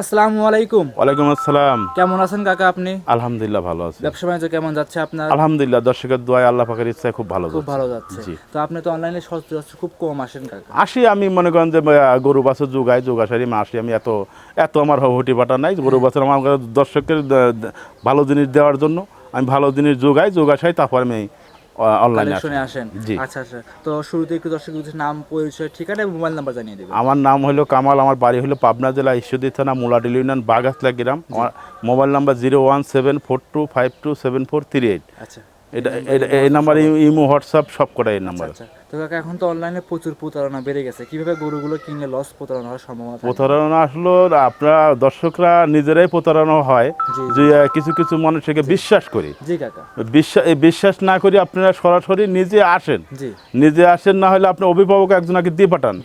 আসসালামু আলাইকুম। ওয়ালাইকুম আসসালাম। কেমন আছেন কাকা আপনি? আলহামদুলিল্লাহ ভালো আছে। ব্যবসা বাণিজ্য কেমন যাচ্ছে আপনার? আলহামদুলিল্লাহ দর্শকের দোয়ায় আল্লাহ পাকের ইচ্ছায় খুব ভালো খুব ভালো যাচ্ছে। তো আপনি তো অনলাইনে সচরাচর খুব কম আসেন কাকা। আসি আমি মনে করেন যে গরু বাছুর যোগাই যোগাসারি আমি আসি আমি এত এত আমার হুটি পাটা নাই গরু বাছুর আমার দর্শকের ভালো জিনিস দেওয়ার জন্য। আমি ভালো জিনিস যোগাই যোগাসাই তারপর আমি অনলাইনে আসি আসেন। জি। আচ্ছা আচ্ছা। তো শুরুতে একটু দর্শক নাম পরিচয় ঠিকানা এবং মোবাইল নাম্বার জানিয়ে দেবেন। আমার নাম হলো কামাল আমার বাড়ি হলো পাবনা জেলা ঈশ্বরদী থানা মুলাডিল ইউনিয়ন বাগাসলা গ্রাম। আমার mobile number zero one seven four two five two seven four three eight আচ্ছা। এটা এটা- এই নাম্বারে ইমো হোয়াটসঅ্যাপ সব কটা এই নাম্বার। আচ্ছা। তো কাকা এখন তো অনলাইনে প্রচুর প্রতারণা বেড়ে গেছে। কীভাবে গরুগুলো কিনলে লস প্রতারণা হওয়ার সম্ভাবনা প্রতারণা আসলো আপনার দর্শকরা নিজেরাই প্রতারণা হয় যে কিছু কিছু মানুষকে বিশ্বাস করি। জি কাকা। বিশ্বাস বিশ্বাস না করি আপনারা সরাসরি নিজে আসেন। জি। নিজে আসেন না হলে আপনি অভিভাবক একজনকে দিয়ে পাঠান।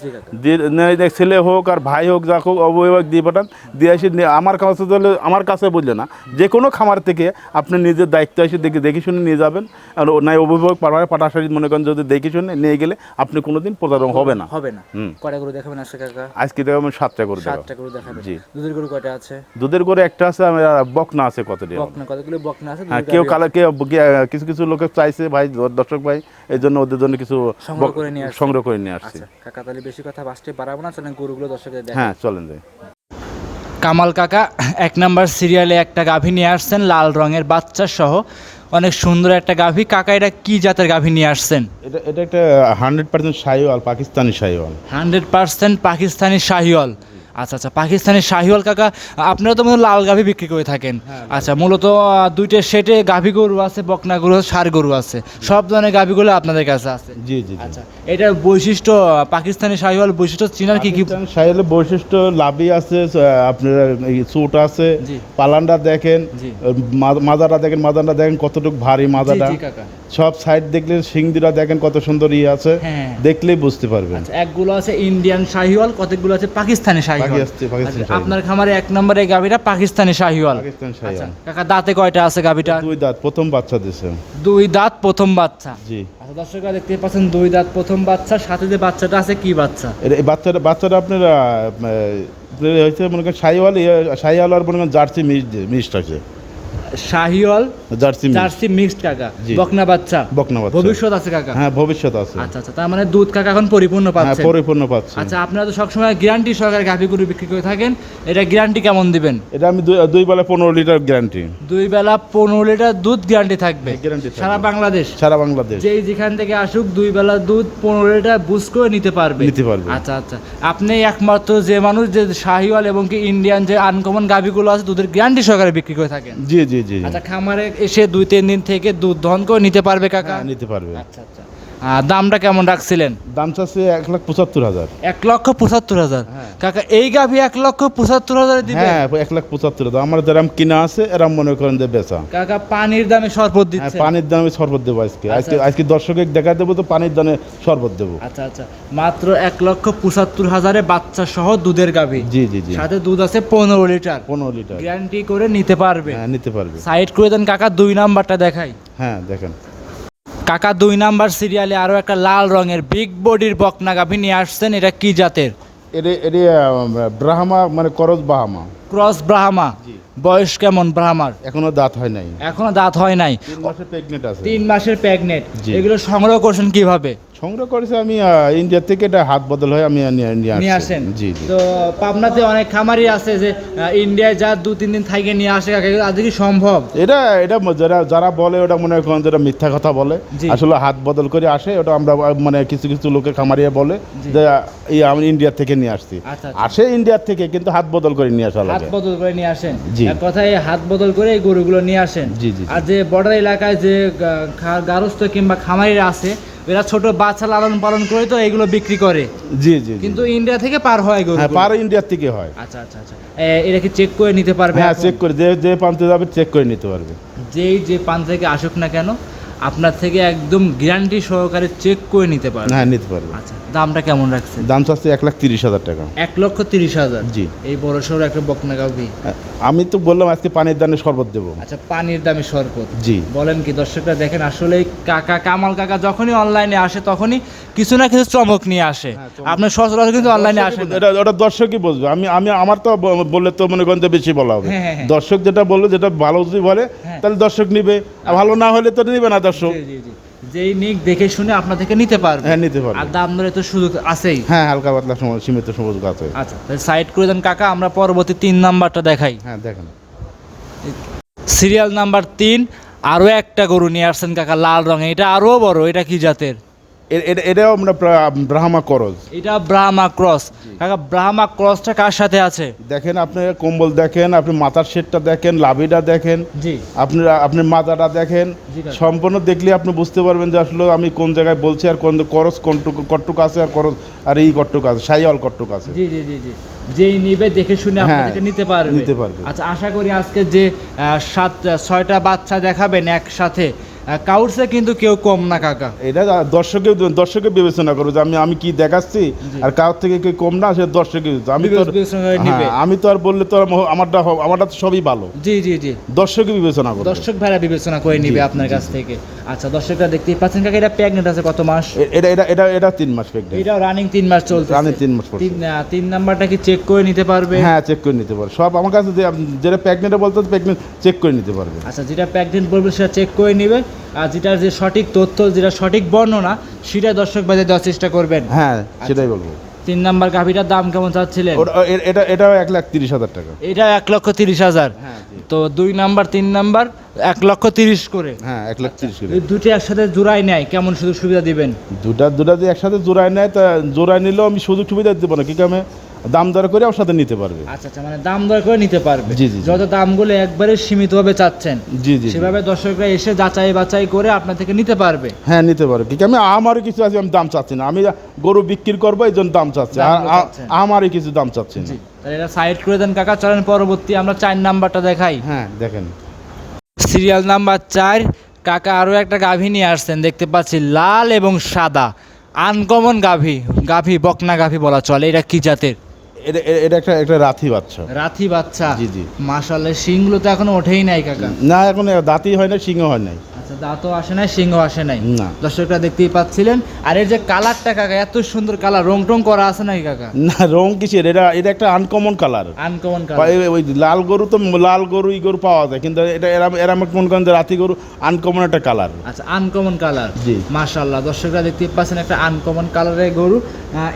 ছেলে হোক আর ভাই হোক যা হোক অভিভাবক দিয়ে পাঠান। দিয়ে এসে আমার কাছে তাহলে আমার কাছে বললে না যে কোনো খামার থেকে আপনি নিজের দায়িত্ব এসে দেখে দেখে শুনে নিয়ে যাবেন। আর নাই অভিভাবক পাঠাশাড়ি মনে করেন যদি দেখে শুনে নিয়ে গেলে আপনি কোনোদিন প্রতারণ হবে না। হবে না। কয়টা গরু দেখাবেন আজকে কাকা? আজকে দেখো আমি সাতটা করে দেবো সাতটা গরু দেখাবেন। জি। দুধের গরু কয়টা আছে? দুধের করে একটা আছে আমি আর বকনা আছে কত দিয়ে বকনা কতগুলো বকনা আছে? হ্যাঁ কেউ কালা কেউ কিছু কিছু লোকে চাইছে ভাই দর্শক ভাই এই জন্য ওদের জন্য কিছু সংগ্রহ করে নিয়ে আসছে। সংগ্রহ করে নিয়ে আসছি। আচ্ছা কাকা তাহলে বেশি কথা বাসতে বাড়াবো না চলেন গরুগুলো দর্শকের দেখ হ্যাঁ চলেন যাই। কামাল কাকা এক নাম্বার সিরিয়ালে একটা গাভী নিয়ে আসছেন লাল রঙের বাচ্চা সহ। অনেক সুন্দর একটা গাভী। কাকা এটা কি জাতের গাভী নিয়ে আসছেন? এটা এটা একটা hundred percent Sahiwal Pakistani Sahiwal. Hundred percent Pakistani Sahiwal. আচ্ছা আচ্ছা পাকিস্তানের শাহিওয়াল কাকা আপনারা তো মূলত লাল গাভী বিক্রি করে থাকেন। আচ্ছা মূলত দুইটা সেটে গাভী গরু আছে বকনা গরু আছে ষাড় গরু আছে। সব ধরনের গাভীগুলো আপনাদের কাছে আছে? জি জি আচ্ছা এটার বৈশিষ্ট্য আহ, পাকিস্তানি শাহিওয়াল বৈশিষ্ট্য চিনার কি কি? শাহিওয়ালের বৈশিষ্ট্য লাভি আছে আপনার চুট আছে। পালানটা দেখেন মাজাটা দেখেন মাজাটা দেখেন কতটুকু ভারী মাজাটা। সব সাইড দেখলে সিংদিরা দেখেন কত সুন্দর ইয়ে আছে। হ্যাঁ। দেখলেই বুঝতে পারবেন। আচ্ছা, একগুলো আছে ইন্ডিয়ান শাহিওয়াল কতগুলো আছে পাকিস্তানি শাহিওয়াল? আচ্ছা, শাহিওয়াল। আপনার খামারে এক নম্বরে গাভীটা পাকিস্তানি শাহিওয়াল। আচ্ছা কাকা দাঁতে কয়টা আছে গাভীটা? দুই দাঁত প্রথম বাচ্চা দিছে। দুই দাঁত প্রথম বাচ্চা? জি। আচ্ছা দর্শকরা দেখতে পাচ্ছেন দুই দাঁত প্রথম বাচ্চা সাথে যে বাচ্চাটা আছে কি বাচ্চা? বাচ্চাটা বাচ্চাটা আপনার হয়েছে মনে করেন শাহিওয়াল শাহিওয়াল আর মনে করেন জার্সি মিক্সড মিক্সড আছে। শাহিওয়াল জার্সি জার্সি মিক্সড কাকা। বকনা বাচ্চা। বকনা বাচ্চা। ভবিষ্যৎ আছে কাকা? হ্যাঁ ভবিষ্যৎ আছে। আচ্ছা আচ্ছা তার মানে দুধ কাকা এখন পরিপূর্ণ হ্যাঁ পাচ্ছে পরিপূর্ণ পাচ্ছি আচ্ছা আপনারা তো সবসময় গ্যারান্টি সহকারে গাভী গরু বিক্রি করে থাকেন। এটা গ্যারান্টি কেমন দিবেন? এটা আমি দুই- দুই বেলা পনেরো লিটার গ্যারান্টি। দুই বেলা পনেরো লিটার দুধ গ্যারান্টি থাকবে। গ্যারান্টি সারা বাংলাদেশ? সারা বাংলাদেশ। যেই যেখান থেকে আসুক দুই বেলা দুধ পনেরো লিটার বুঝ করে নিতে পারবে। নিতে পারবে। আচ্ছা আচ্ছা আপনি একমাত্র যে মানুষ যে শাহিওয়াল এবং কি ইন্ডিয়ান যে আনকমন গাভিগুলো আছে দুধের গ্যারান্টি সহকারে বিক্রি করে থাকেন। জি জি জি। আচ্ছা খামারে এসে দুই তিন দিন থেকে দুধ দহন করে নিতে পারবে কাকা? হ্যাঁ, নিতে পারবে। আচ্ছা আচ্ছা। দামটা কেমন রাখছিলেন? দাম চাচ্ছে এক লাখ পঁচাত্তর হাজার। এক লক্ষ পঁচাত্তর হাজার? হ্যাঁ। কাকা এই গাভি এক লক্ষ পঁচাত্তর হাজার দিবে হ্যাঁ এক লাখ পঁচাত্তর হাজার। আমার যেরকম কিনা আছে এরম মনে করেন যে বেচা। কাকা পানির দামে শরবত হ্যাঁ দিচ্ছে পানির দামে শরবত দেবো আজকে। আচ্ছা, আজকে আচ্ছা। আজকে দর্শকে দেখা দেবো তো পানির দামে শরবত দেবো। আচ্ছা আচ্ছা। মাত্র এক লক্ষ পঁচাত্তর হাজারে বাচ্চা সহ দুধের গাভি। জি জি জি। সাথে দুধ আছে পনেরো লিটার। পনেরো লিটার। গ্যারান্টি করে নিতে পারবে। হ্যাঁ নিতে পারবে। সাইড করে দেন কাকা দুই নাম্বারটা দেখাই। হ্যাঁ দেখেন। কাকা দুই নাম্বার সিরিয়ালে আরও একটা লাল রঙের বিগ বডির বকনা গাভী নিয়ে আসছেন এটা কি জাতের? এটি এটি ব্রাহ্মা মানে করজ বাহামা ক্রস ব্রাহ্মা। বয়স কেমন ব্রাহ্মার? এখনও দাঁত হয় নাই। এখনও দাঁত হয় নাই। তিন মাসের প্রেগনেন্ট আছে। মাসের প্রেগনেট এগুলো সংগ্রহ করছেন কীভাবে? সংগ্রহ করেছে আমি ইন্ডিয়া থেকে এটা হাত বদল হয়ে আমি নিয়ে আসেন। জি তো পাবনাতে অনেক খামারি আছে যে ইন্ডিয়ায় যা দু তিন দিন থাকে নিয়ে আসে আজকে কি সম্ভব? এটা এটা যারা যারা বলে ওটা মনে করেন যেটা মিথ্যা কথা বলে। আসলে হাত বদল করে আসে ওটা আমরা মানে কিছু কিছু লোকে খামারিয়া বলে যে এই আমি ইন্ডিয়া থেকে নিয়ে আসছি। আচ্ছা, আচ্ছা। আসে ইন্ডিয়ার থেকে কিন্তু হাত বদল করে নিয়ে আসা হাত বদল করে নিয়ে আসেন। জি। কথায় হাত বদল করে এই গরুগুলো নিয়ে আসেন। জি, জি। আর যে বর্ডার এলাকায় যে গারস্থ কিংবা খামারিরা আছে এরা ছোট বাচ্চা লালন পালন করে তো এগুলো বিক্রি করে। জি জি। কিন্তু ইন্ডিয়া থেকে পার হয় গরু হ্যাঁ পার ইন্ডিয়ার থেকে হয়। আচ্ছা আচ্ছা আচ্ছা। এটা কি চেক করে নিতে পারবে হ্যাঁ চেক করে যে যে প্রান্তে যাবে চেক করে নিতে পারবে। যেই যে পান থেকে আসুক না কেন আপনার থেকে একদম গ্যারান্টি সহকারে চেক করে নিতে পারবে। হ্যাঁ নিতে পারবে। আচ্ছা দামটা কেমন রাখছেন? দাম চাচ্ছে এক লাখ তিরিশ হাজার টাকা। এক লক্ষ তিরিশ হাজার? জি। এই বড় সড়ো একটা বকনা গাভি আমি তো বললাম আজকে পানির দামে শরবত দেবো। আচ্ছা পানির দামে শরবত। জি। বলেন কি দর্শকরা দেখেন আসলে কাকা কামাল কাকা যখনই অনলাইনে আসে তখনই কিছু না কিছু চমক নিয়ে আসে। আপনার সচরাচর কিন্তু অনলাইনে আসে না। এটা ওটা দর্শকই বলবে। আমি আমি আমার তো বললে তো মনে করেন বেশি বলা হবে। হ্যাঁ, হ্যাঁ, হ্যাঁ। দর্শক যেটা বলল যেটা ভালো যদি বলে হ্যাঁ। তাহলে দর্শক নিবে। আর ভালো না হলে তো নিবে না। দর্শক। যেই নিক দেখে শুনে আপনার থেকে নিতে পারবে। হ্যাঁ নিতে পারবে। আর দাম দরে তো সুযোগ আছেই। হ্যাঁ হালকা পাতলা সময় সীমিত সবুজ আছে। আচ্ছা সাইড করে দেন কাকা আমরা পরবর্তী তিন নাম্বারটা দেখাই। হ্যাঁ দেখেন। সিরিয়াল নাম্বার তিন আরও একটা গরু নিয়ে আসছেন কাকা লাল রঙে এটা আরও বড় এটা কি জাতের? এটাও আমরা ব্রাহ্মা করজ এটা ব্রাহ্মা ক্রস। কাকা ব্রাহ্মা ক্রসটা কার সাথে আছে? দেখেন আপনি কম্বল দেখেন আপনি মাথার সেটটা দেখেন লাভিটা দেখেন জি। আপনি আপনি মাথাটা দেখেন সম্পূর্ণ দেখলে আপনি বুঝতে পারবেন যে আসলে আমি কোন জায়গায় বলছি আর কোন করস কোনটুকু কট্টুক আছে আর করস আর এই কট্টুক আছে সাইয়াল কট্টুক আছে। জি জি জি জি। যেই নিবে দেখে শুনে হ্যাঁ, আপনাদেরকে নিতে পারবে। নিতে পারবে। আচ্ছা আশা করি আজকে যে সাত ছয়টা বাচ্চা দেখাবেন একসাথে কাউরসে কিন্তু কেউ কম না কাকা। এটা দর্শকে দর্শকে বিবেচনা করবে যে আমি আমি কি দেখাচ্ছি? আর কারোর থেকে কেউ কম না সে দর্শকে আমি তো করে। হ্যাঁ, আমি তো আর বললে তো আমারটা আমারটা তো সবই ভালো। জি জি জি। দর্শকে বিবেচনা করবে দর্শক ভাইরা বিবেচনা করে নিবে আপনার কাছ থেকে। আচ্ছা দর্শকরা দেখতেই পাচ্ছেন কাকা এটা প্রেগনেন্ট আছে কত মাস? এটা এটা এটা এটা তিন মাস প্রেগনেন্ট এটা রানিং তিন মাস চলছে রানিং তিন মাস। তিন তিন নাম্বারটা কি চেক করে নিতে পারবে? হ্যাঁ চেক করে নিতে পারবে। সব আমার কাছে যেটা প্রেগনেন্টে বলতো প্রেগনেন্ট চেক করে নিতে পারবে। আচ্ছা যেটা প্রেগনেন্ট বলবে সেটা চেক করে নেবে। আর যেটার যে সঠিক তথ্য যেটা সঠিক বর্ণনা সেটা দর্শক বাজে দেওয়ার চেষ্টা করবেন। হ্যাঁ সেটাই বলব। তিন নাম্বার গাভিটার দাম কেমন চাচ্ছিলেন? এটা এটাও এক লাখ তিরিশ হাজার টাকা। এটা এক লক্ষ তিরিশ হাজার। হ্যাঁ তো দুই নাম্বার তিন নাম্বার এক লক্ষ তিরিশ করে। হ্যাঁ এক লাখ তিরিশ করে। এই দুটি একসাথে জোড়াই নেয় কেমন সুযোগ সুবিধা দিবেন? দুটা দুটা যদি একসাথে জোড়াই নেয় তা জোড়াই নিলেও আমি সুযোগ সুবিধা দিতে না কি কামে দাম দর করে ওর সাথে নিতে পারবে। আচ্ছা আচ্ছা মানে দাম দর করে নিতে পারবে। জি, জি। যত দামগুলো একবারে সীমিতভাবে চাচ্ছেন জি জি। সেভাবে দর্শকরা এসে যাচাই বাছাই করে আপনার থেকে নিতে পারবে। হ্যাঁ নিতে পারবে। কি আমি আমারও কিছু আছে আমি দাম চাচ্ছি না। আমি গরু বিক্রি করব এই জন্য দাম চাচ্ছি। আমারই কিছু দাম চাচ্ছি না। তাহলে এটা সাইড করে দেন কাকা চলেন পরবর্তী আমরা চার নাম্বারটা দেখাই। হ্যাঁ দেখেন। সিরিয়াল নাম্বার চার কাকা আরও একটা গাভী নিয়ে আসছেন দেখতে পাচ্ছি লাল এবং সাদা। আনকমন গাভী গাভী বকনা গাভী বলা চলে এটা কি জাতের? এটা এটা একটা একটা রাথি বাচ্চা। রাথি বাচ্চা। জি, জি। মাশাল্লাহ শিংগুলো তো এখনও ওঠেই নাই কাকা। না এখন দাঁতি হয় না সিংহ হয় নাই। আচ্ছা দাঁতও আসে নাই সিংহ আসে নাই। না। দর্শকরা দেখতেই পাচ্ছিলেন। আর এর যে কালারটা কাকা এত সুন্দর কালার রং টং করা আছে নাকি কাকা? না রং কিসের? এটা এটা একটা আনকমন কালার আনকমন কালার ওই লাল গরু তো লাল গরু ই গরু পাওয়া যায় কিন্তু এটা এরা এরাম মনে করেন রাতি গরু আনকমন একটা কালার আচ্ছা আনকমন কালার জি। মাশাল্লাহ দর্শকরা দেখতেই পাচ্ছেন একটা আনকমন কালারের গরু।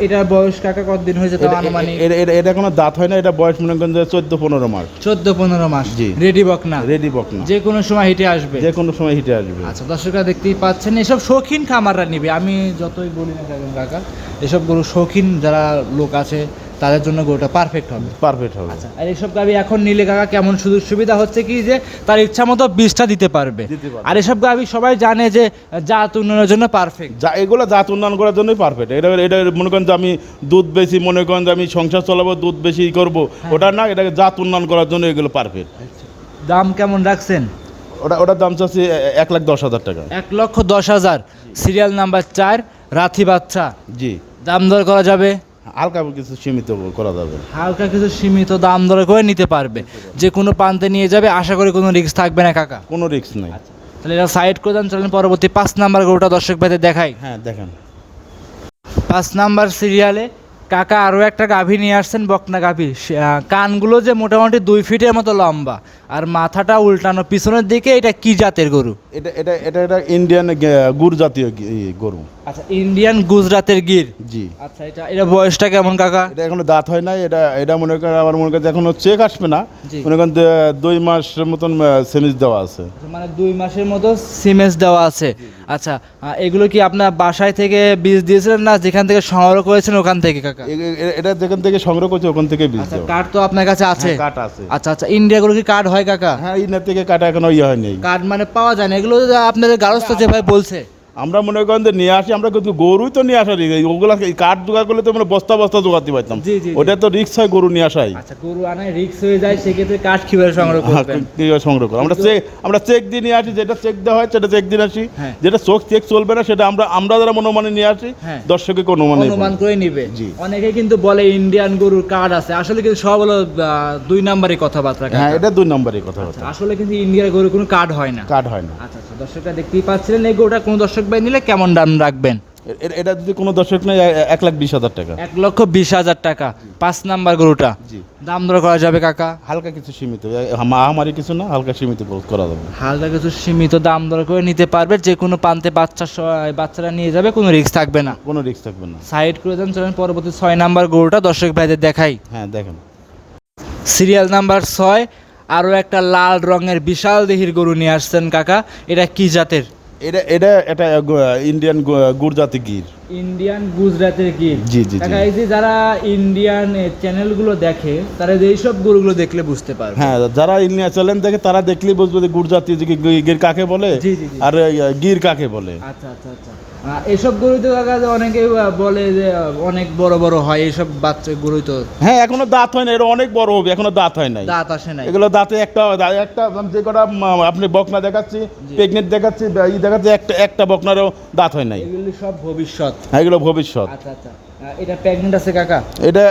এটার বয়স কাকা কতদিন হয়েছে তো আনুমানিক? এটা কোনো দাঁত হয় না এটা বয়স মনে করেন যে চোদ্দ পনেরো মাস। চোদ্দ পনেরো মাস। জি। রেডি বক না। রেডি বক না। যে কোনো সময় হিটে আসবে। যে কোনো সময় হিটে আসবে। আচ্ছা দর্শকরা দেখতেই পাচ্ছেন এসব শৌখিন খামাররা নিবে। আমি যতই বলি না কেন কাকা এসব গরু শৌখিন যারা লোক আছে তাদের জন্য গরুটা পারফেক্ট হবে। পারফেক্ট হবে। আচ্ছা আর এসব গাভি এখন নিলে কাকা কেমন সুযোগ সুবিধা হচ্ছে কি যে তার ইচ্ছা মতো বীজটা দিতে পারবে। আর এসব গাভি সবাই জানে যে জাত উন্নয়নের জন্য পারফেক্ট যা এগুলো জাত উন্নয়ন করার জন্যই পারফেক্ট এটা এটা মনে করেন যে আমি দুধ বেশি মনে করেন যে আমি সংসার চালাবো দুধ বেশি করব। হ্যাঁ। ওটা না এটাকে জাত উন্নয়ন করার জন্য এগুলো পারফেক্ট দাম কেমন রাখছেন? ওটা ওটার দাম চাচ্ছি এক লাখ দশ হাজার টাকা। এক লক্ষ দশ হাজার। সিরিয়াল নাম্বার চার রাথি বাচ্চা। জি। দাম দর করা যাবে? হালকা কিছু সীমিত করা যাবে। হালকা কিছু সীমিত দাম দর করে নিতে পারবে। যে কোনো প্রান্তে নিয়ে যাবে আশা করি কোনো রিস্ক থাকবে না কাকা। কোনো রিস্ক নেই। তাহলে এটা সাইড করে দেন চলেন পরবর্তী পাঁচ নাম্বার গরুটা দর্শক ভাইদের দেখাই। হ্যাঁ দেখেন। পাঁচ নাম্বার সিরিয়ালে কাকা আরও একটা গাভী নিয়ে আসছেন বকনা গাভী। কানগুলো যে মোটামুটি দুই ফিটের মতো লম্বা আর মাথাটা উল্টানো পিছনের দিকে এটা কি জাতের গরু? এটা এটা এটা এটা ইন্ডিয়ান গুড় জাতীয় গরু। আচ্ছা ইন্ডিয়ান গুজরাতের গির? জি। আচ্ছা এটা এটা বয়সটা কেমন কাকা? এটা এখনও দাঁত হয় না এটা এটা মনে করেন আমার মনে করেন এখনও চেক আসবে না। মনে করেন দুই মাসের মতন সেমিজ দেওয়া আছে। মানে দুই মাসের মতো সিমেন্স দেওয়া আছে। আচ্ছা এগুলো কি আপনার বাসায় থেকে বীজ দিয়েছিলেন না যেখান থেকে সংগ্রহ করেছেন ওখান থেকে কাকা? এটা যেখান থেকে সংগ্রহ করছে ওখান থেকে বীজ আচ্ছা কার্ড তো আপনার কাছে আছে। হ্যাঁ, কাঠ আছে। আচ্ছা আচ্ছা ইন্ডিয়া গুলো কি কার্ড হয় কাকা? হ্যাঁ ইন্ডিয়া থেকে কাটা এখনও ইয়ে হয়নি। কার্ড মানে পাওয়া যায় না এগুলো আপনাদের গারস্থ যেভাবে বলছে। আমরা মনে করেন যে নিয়ে আসি আমরা কিন্তু গরুই তো নিয়ে আসা। ওগুলা কাঠ জোগাড় করলে তো আমরা বস্তা বস্তা জোগাতে পারতাম। ওটা তো রিক্স হয় গরু নিয়ে আসাই। আচ্ছা গরু আনায় রিক্স হয়ে যায় সেক্ষেত্রে কাঠ কীভাবে সংগ্রহ হ্যাঁ, করবেন? কীভাবে সংগ্রহ করো আমরা চেক আমরা চেক দিয়ে নিয়ে আসি যেটা চেক দেওয়া হয় সেটা চেক দিয়ে আসি। হ্যাঁ। যেটা চোখ চেক চলবে না সেটা আমরা আমরা যারা মনোমানে নিয়ে আসি হ্যাঁ। দর্শকে কোনো মানে অনুমান করে নিবে। অনেকে কিন্তু বলে ইন্ডিয়ান গরুর কার্ড আছে। আসলে কিন্তু সব হলো দুই নাম্বারই কথাবার্তা হ্যাঁ এটা দুই হতো আচ্ছা, আসলে কিন্তু ইন্ডিয়ার গরুর কোনো কার্ড হয় না। কাঠ হয় না। আচ্ছা আচ্ছা দর্শকরা দেখতেই পাচ্ছিলেন এই গরুটা কোনো দর্শক ভাই নিলে কেমন দাম রাখবেন? এটা যদি কোনো দর্শক নেই এক লাখ বিশ হাজার টাকা। এক লক্ষ বিশ হাজার টাকা। পাঁচ নাম্বার গরুটা। দাম দর করা যাবে কাকা? হালকা কিছু সীমিত। মাহামারি কিছু না হালকা সীমিত করা যাবে। হালকা কিছু সীমিত দাম দর করে নিতে পারবে। যে কোনো প্রান্তে বাচ্চা বাচ্চারা নিয়ে যাবে কোনো রিস্ক থাকবে না। কোনো রিস্ক থাকবে না। সাইড করে দেন চলেন পরবর্তী ছয় নাম্বার গরুটা দর্শক ভাইদের দেখাই। হ্যাঁ দেখেন। সিরিয়াল নাম্বার ছয় আরও একটা লাল রঙের বিশাল দেহির গরু নিয়ে আসছেন কাকা। এটা কি জাতের? এটা এটা এটা ইন্ডিয়ান গুজরাতি গির। ইন্ডিয়ান গুজরাতের গির। জি, জি। কাকা এই যে যারা ইন্ডিয়ান চ্যানেলগুলো দেখে তারা যে এইসব গরুগুলো দেখলে বুঝতে পারবে। হ্যাঁ যারা ইন্ডিয়া চ্যানেল দেখে তারা দেখলেই বুঝবে যে গুজরাতি গির কাকে বলে জি, জি, জি। আর গির কাকে বলে। আচ্ছা আচ্ছা আচ্ছা। এসব গরু তো কাকা অনেকে বলে যে অনেক বড় বড় হয় এইসব বাচ্চা গরু তো। হ্যাঁ এখনও দাঁত হয় না এটা অনেক বড় হবে এখনও দাঁত হয় নাই। দাঁত আসে নাই। এগুলো দাঁতে একটা একটা যে কটা আপনি বকনা দেখাচ্ছি প্রেগনেন্ট দেখাচ্ছি ই দেখাচ্ছি একটা একটা বকনারও দাঁত হয় নাই। এগুলো সব ভবিষ্যৎ। হ্যাঁ এগুলো ভবিষ্যৎ। আচ্ছা আচ্ছা। এটা প্রেগনেন্ট আছে কাকা? এটা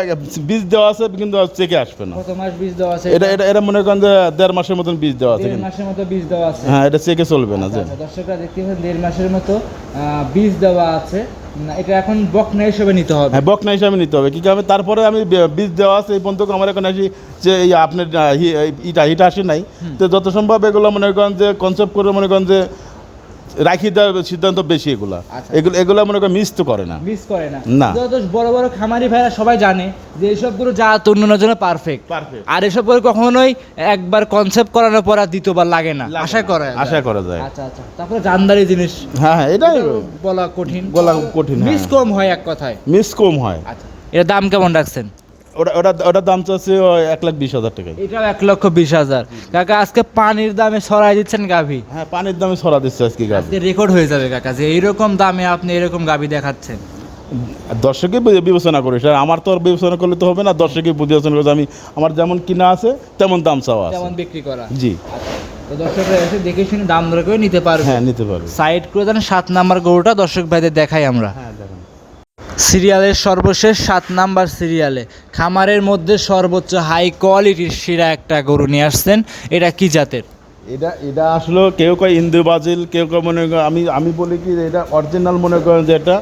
বীজ দেওয়া আছে কিন্তু চেকে আসবে না। কত মাস বীজ দেওয়া আছে এটা? এটা এটা মনে করেন যে দেড় মাসের মতন বীজ দেওয়া আছে দেড় মাসের মতো বীজ দেওয়া আছে। হ্যাঁ এটা চেকে চলবে না যে। আচ্ছা, দর্শকরা দেখতে পাচ্ছেন দেড় মাসের মতো বীজ দেওয়া আছে। এটা এখন বকনা হিসেবে নিতে হবে। হ্যাঁ বকনা হিসাবে নিতে হবে। কি কারণে? তারপরে আমি বীজ দেওয়া আছে এই পর্যন্ত আমার এখন আসি যে এই আপনার ইটা হিটা আসে নাই। তো যত সম্ভব এগুলো মনে করেন যে কনসেপ্ট করে মনে করেন যে রাখি দেওয়ার সিদ্ধান্ত বেশি এগুলা। আচ্ছা। এগুলো এগুলো মনে করেন মিস তো করে না। মিস করে না। না। বড় বড় খামারি ভাইরা সবাই জানে যে এইসব গরু জাত উন্নয়নের জন্য পারফেক্ট পারফেক্ট আর এসব গরু কখনোই একবার কনসেপ্ট করানোর পর আর দ্বিতীয়বার লাগে না। আশা করা। আশা করা যায়। আচ্ছা আচ্ছা। তারপরে জানদারি জিনিস। হ্যাঁ হ্যাঁ এটাই বলা কঠিন। বলা কঠিন মিস হ্যাঁ। কম হয় এক কথায়। মিস কম হয়। আচ্ছা। এর দাম কেমন রাখছেন? ওটা ওটা ওটার দাম চাচ্ছে এক লাখ বিশ হাজার এটাও এক লক্ষ বিশ হাজার। কাকা আজকে পানির দামে সরাই দিচ্ছেন গাভী? হ্যাঁ পানির দামে সরা দিচ্ছে আজকে রেকর্ড হয়ে যাবে কাকা যে এইরকম দামে আপনি এরকম গাভী দেখাচ্ছেন। দর্শকে বিবেচনা করি স্যার আমার তো আর বিবেচনা করলে তো হবে না দর্শকে বিবেচনা করে আমি আমার যেমন কিনা আছে তেমন দাম চাওয়া আছে। যেমন বিক্রি করা। জি। তো দর্শকরা এসে দেখে শুনে দাম দর করে নিতে পারবে। হ্যাঁ নিতে পারবে। সাইড করে দেন সাত নাম্বার গরুটা দর্শক ভাইদের দেখাই আমরা। হ্যাঁ। সিরিয়ালের সর্বশেষ সাত নাম্বার সিরিয়ালে খামারের মধ্যে সর্বোচ্চ হাই কোয়ালিটির শিরা একটা গরু নিয়ে আসছেন। এটা কি জাতের? এটা এটা আসলে কেউ কয় ইন্দু বাজিল কেউ কেউ মনে করেন আমি আমি বলি কি এটা অরিজিনাল মনে করেন যে এটা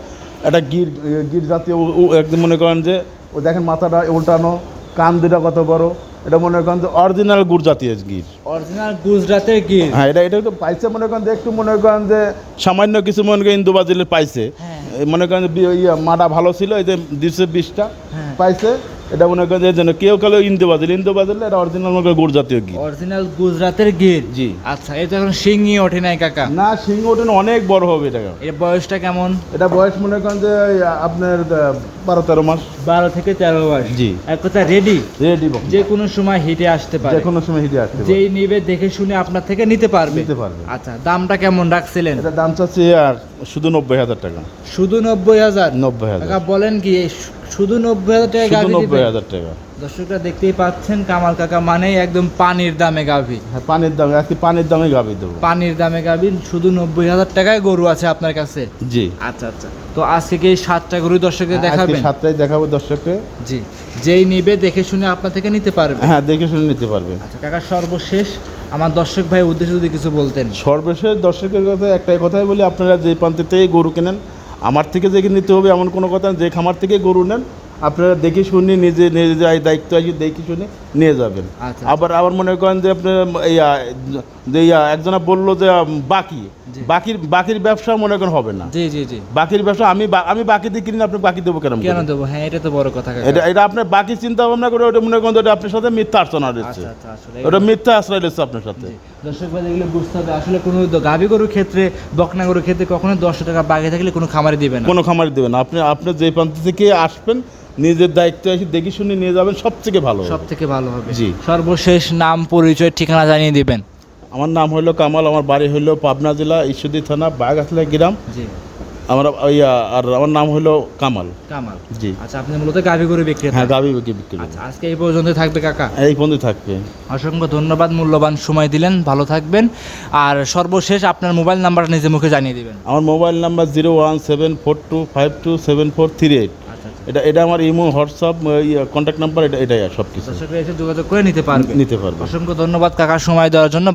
এটা গির গির জাতীয় একদম মনে করেন যে ও দেখেন মাথাটা উল্টানো কান দুটা কত বড় এটা মনে করেন যে অরিজিনাল জাতীয় গির। অরিজিনাল গুজরাটের গির। হ্যাঁ এটা এটা একটু পাইছে মনে করেন যে একটু মনে করেন যে সামান্য কিছু মনে করেন ইন্দু বাজিলের পাইছে। হ্যাঁ। এই মনে করেন যে বি- মাটা ভালো ছিল এই যে দিচ্ছে বিষটা হ্যাঁ। পাইছে এটা মনে করেন যে যেন কেউ কেউ ইন্দু বাজিল ইন্দু বাজিল এটা অরিজিনাল মনে করেন গুড় জাতীয় গির অরিজিনাল গুজরাতের গির জি। আচ্ছা এটা এখন সিংই ওঠে নাই কাকা। না সিংহ ওঠেন অনেক বড় হবে এটা। এর বয়সটা কেমন? এটা বয়স মনে করেন যে আপনার বারো তেরো মাস। বারো থেকে তেরো বয়স। জি। এক কথা রেডি রেডি যে কোনো সময় হিটে আসতে পারে। যে কোনো সময় হিটে আসতে পারে। যেই নিবে দেখে শুনে আপনার থেকে নিতে পারবে। নিতে পারবে। আচ্ছা দামটা কেমন রাখছিলেন? এটা দাম চাচ্ছি আর শুধু নব্বই হাজার টাকা। শুধু নব্বই হাজার? নব্বই হাজার। বলেন কি শু- শুধু নব্বই হাজার টাকা শুধু গাভি নব্বই হাজার টাকা। দর্শকরা দেখতেই পাচ্ছেন কামাল কাকা মানেই একদম পানির দামে গাভি। হ্যাঁ পানির দামে আজকে পানির দামে গাবি দেবো। পানির দামে গাভি শুধু নব্বই হাজার টাকায় গরু আছে আপনার কাছে? জি। আচ্ছা আচ্ছা। তো আজকে কি এই সাতটা গরু দর্শকদের আজকে দেখাবেন? সাতটায় দেখাবো দর্শককে। জি। যেই নিবে দেখে শুনে আপনার থেকে নিতে পারবে। হ্যাঁ দেখে শুনে নিতে পারবে। আচ্ছা কাকা সর্বশেষ আমার দর্শক ভাই উদ্দেশ্যে যদি কিছু বলতেন। সর্বশেষ দর্শকের কথা একটাই কথাই বলি আপনারা যে প্রান্ত থেকে গরু কেনেন আমার থেকে যে নিতে হবে, এমন কোনো কথা যে খামার থেকে গরু নেন। আপনারা দেখে শুনি নিজে নিজে দায়িত্ব আছে, দেখে শুনে। নিয়ে যাবেন। আচ্ছা। আবার আবার মনে করেন যে আপনি ইয়া যে ইয়া একজনা বলল যে বাকি। বাকির বাকির ব্যবসা মনে করেন হবে না। জি জি জি। বাকির ব্যবসা আমি আমি বাকি দিয়ে কিনে আপনি বাকি দেবো কেন কেন দেবো? হ্যাঁ এটা তো বড় কথা এটা এটা আপনার বাকি চিন্তা ভাবনা করে ওটা মনে করেন ওটা আপনার সাথে মিথ্যা আর্চনা দিচ্ছে আচ্ছা আচ্ছা আসলে ওটা মিথ্যা আশ্রয় দিচ্ছে আপনার সাথে। দর্শক ভাই এগুলো বুঝতে হবে। আসলে কোনো গাভী গরুর ক্ষেত্রে বকনা গরুর ক্ষেত্রে কখনো দশ টাকা বাকি থাকলে কোনো খামারে দিবে না। কোনো খামার দেবেন না। আপনি আপনি যে প্রান্ত থেকে আসবেন নিজের দায়িত্ব এসে দেখে শুনে নিয়ে যাবেন সব থেকে ভালো। সব থেকে ভালো হবে। জি। সর্বশেষ নাম পরিচয় ঠিকানা জানিয়ে দিবেন। আমার নাম হলো কামাল আমার বাড়ি হলো পাবনা জেলা ঈশ্বরদী থানা বাগাছলা গ্রাম। জি। আমার ওই আর আমার নাম হলো কামাল। কামাল। জি। আচ্ছা আপনি মূলত গাভী গরু বিক্রেতা? হ্যাঁ গাবি বিক্রি বিক্রি আচ্ছা আজকে এই পর্যন্ত থাকবে কাকা। এই পর্যন্ত থাকবে। অসংখ্য ধন্যবাদ মূল্যবান সময় দিলেন ভালো থাকবেন। আর সর্বশেষ আপনার মোবাইল নাম্বারটা নিজে মুখে জানিয়ে দিবেন। আমার mobile number zero one seven four two five two seven four three eight. এটা এটা আমার ইমো হোয়াটসঅ্যাপ কন্ট্যাক্ট নাম্বার এটা এটাই সব কিছু যোগাযোগ করে নিতে পারবে। নিতে পারবে। অসংখ্য ধন্যবাদ কাকার সময় দেওয়ার জন্য।